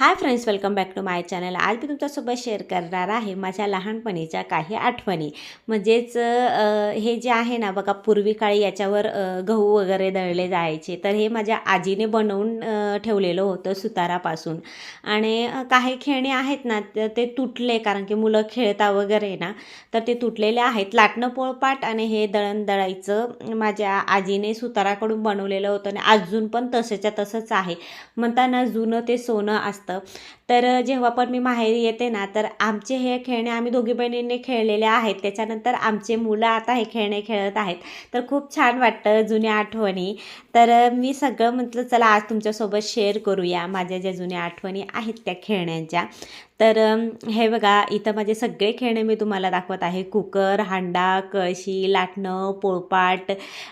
Hi friends welcome back to my channel आज मी तुमच्यासोबत शेअर करणार आहे माझ्या लहानपणीच्या काही आठवणी. म्हणजेच हे जे आहे ना बघा पूर्वी काळी याच्यावर गहू वगैरे दळले जायचे. तर हे माझ्या आजीने बनवून ठेवलेलं होतं सुतारापासून. आणि काही खेळणे आहेत ना तर ते तुटले. कारण की मुलं खेळता वगैरे ना तर ते तुटलेले आहेत. लाटणं पोळपाट आणि हे दळण दळायचं माझ्या आजीने सुताराकडून बनवलेलं होतं. आणि अजून पण तसंच्या तसंच आहे. म्हणताना जुनं ते सोनं असतं. तर जेव्हा पण मी माहेरी येते ना तर आमचे हे खेळणे आम्ही दोघी बहिणींनी खेळलेले आहेत. त्याच्यानंतर आमचे मुलं आता हे खेळणे खेळत आहेत. तर खूप छान वाटतं जुन्या आठवणी. तर मी सगळं म्हटलं चला आज तुमच्यासोबत शेअर करूया. माझ्या ज्या जुन्या आठवणी आहेत त्या खेळण्यांच्या. तर हे बघा इथं माझे सगळे खेळणे मी तुम्हाला दाखवत आहे. कुकर हांडा कळशी लाटणं पोळपाट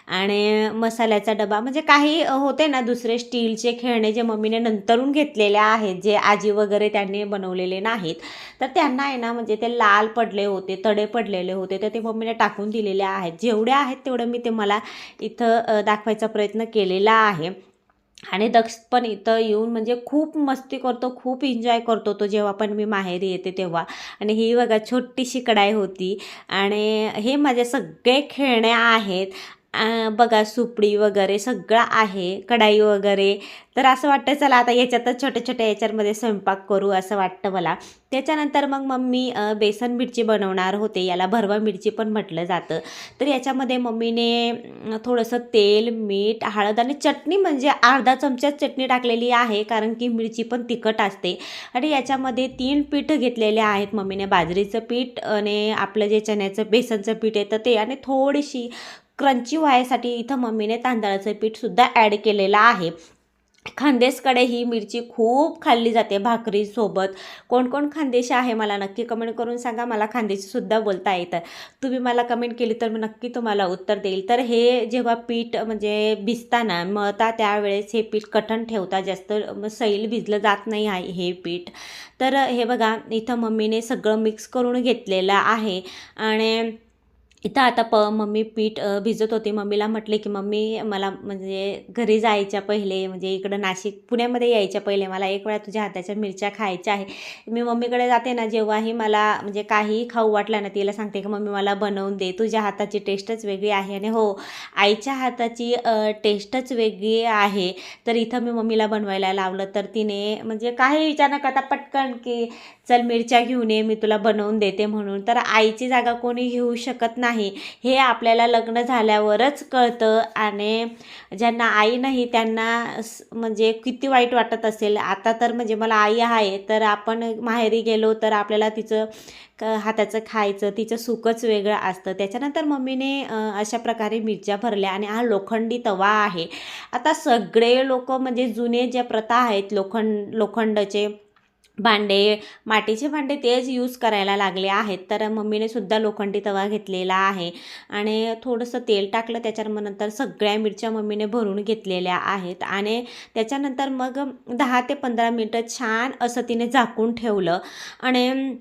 आणि मसाल्याचा डबा. म्हणजे काही होते ना दुसरे स्टीलचे खेळणे जे मम्मीने नंतरून घेतलेले आहेत जे आजी वगैरे त्यांनी बनवलेले नाहीत. तर त्यांना आहे ना म्हणजे ते लाल पडले होते तडे पडलेले होते तर ते मम्मीने टाकून दिलेले आहेत. जेवढे आहेत तेवढं मी ते मला इथं दाखवायचा प्रयत्न केलेला आहे. आणि दक्ष पण इथं येऊन म्हणजे खूप मस्ती करतो खूप एन्जॉय करतो तो जेव्हा पण मी माहेरी येते तेव्हा. आणि ही बघा छोटीशी कढाई होती. आणि हे माझे सगळे खेळणे आहेत. बघा सुपडी वगैरे सगळं आहे कढाई वगैरे. तर असं वाटतं चला आता याच्यातच छोट्या छोट्या याच्यामध्ये स्वयंपाक करू असं वाटतं मला. त्याच्यानंतर मग मम्मी बेसन मिरची बनवणार होते. याला भरवा मिरची पण म्हटलं जातं. तर याच्यामध्ये मम्मीने थोडंसं तेल मीठ हळद आणि चटणी म्हणजे अर्धा चमचा चटणी टाकलेली आहे कारण की मिरची पण तिखट असते. आणि याच्यामध्ये तीन पीठ घेतलेले आहेत मम्मीने. बाजरीचं पीठ आणि आपलं जे चण्याचं बेसनचं पीठ येतं ते. आणि थोडीशी क्रंची व्हायसाठी इथं मम्मीने तांदळाचं पीठसुद्धा ॲड केलेलं आहे. खानदेशकडे ही मिरची खूप खाल्ली जाते भाकरीसोबत. कोण कोण खानदेशी आहे मला नक्की कमेंट करून सांगा. मला खानदेशीसुद्धा बोलता येतं. तुम्ही मला कमेंट केली तर मी नक्की तुम्हाला उत्तर देईल. तर हे जेव्हा पीठ म्हणजे भिजताना मळता त्यावेळेस हे पीठ कठण ठेवता जास्त सैल भिजलं जात नाही आहे हे पीठ. तर हे बघा इथं मम्मीने सगळं मिक्स करून घेतलेलं आहे. आणि इथं आता प मम्मी पीठ भिजत होती. मम्मीला म्हटले की मम्मी मला म्हणजे घरी जायच्या पहिले म्हणजे इकडं नाशिक पुण्यामध्ये यायच्या पहिले मला एक वेळा तुझ्या हाताच्या मिरच्या खायच्या आहे. मी मम्मीकडे जाते ना जेव्हाही मला म्हणजे काहीही खाऊ वाटलं ना तिला सांगते की मम्मी मला बनवून दे. तुझ्या हाताची टेस्टच वेगळी आहे. आणि हो आईच्या हाताची टेस्टच वेगळी आहे. तर इथं मी मम्मीला बनवायला लावलं. तर तिने म्हणजे काही विचार न करता पटकन की चल मिरच्या घेऊन ये मी तुला बनवून देते म्हणून. तर आईची जागा कोणी घेऊ शकत नाही. हे आपल्याला लग्न झाल्यावरच कळतं आणि ज्यांना आई नाही त्यांना म्हणजे किती वाईट वाटत असेल. आता तर म्हणजे मला आई आहे तर आपण माहेरी गेलो तर आपल्याला तिचं क हाताचं खायचं तिचं सुखच वेगळं असतं. त्याच्यानंतर मम्मीने अशा प्रकारे मिरच्या भरल्या आणि हा लोखंडी तवा आहे. आता सगळे लोक म्हणजे जुने ज्या प्रथा आहेत लोखंड लोखंडाचे भांडे मातीचे भांडे तेच यूज करायला लागले आहेत. तर मम्मीने सुद्धा लोखंडी तवा घेतलेला आहे. आणि थोडंसं तेल टाकलं त्याच्यावर मग नंतर सगळ्या मिरच्या मम्मीने भरून घेतलेल्या आहेत. आणि त्याच्यानंतर मग दहा ते पंधरा मिनटं छान असं तिने झाकून ठेवलं. आणि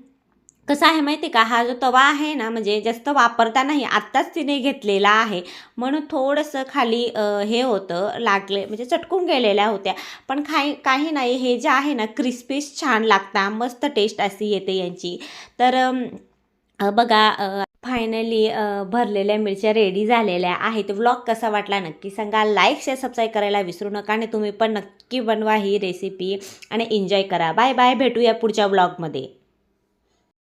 कसं आहे माहिती आहे का? हा जो तवा आहे ना म्हणजे जास्त वापरता नाही आत्ताच तिने घेतलेला आहे. म्हणून थोडंसं खाली हे होतं लागले म्हणजे चटकून गेलेल्या होत्या. पण काही काही नाही हे जे आहे ना क्रिस्पीस छान लागता. मस्त टेस्ट अशी येते यांची. तर बघा फायनली भरलेल्या मिरच्या रेडी झालेल्या आहेत. व्लॉग कसा वाटला नक्की सांगा. लाईक शेअर सबस्क्राईब करायला विसरू नका आणि तुम्ही पण नक्की बनवा ही रेसिपी आणि एन्जॉय करा. बाय बाय भेटूया पुढच्या व्लॉगमध्ये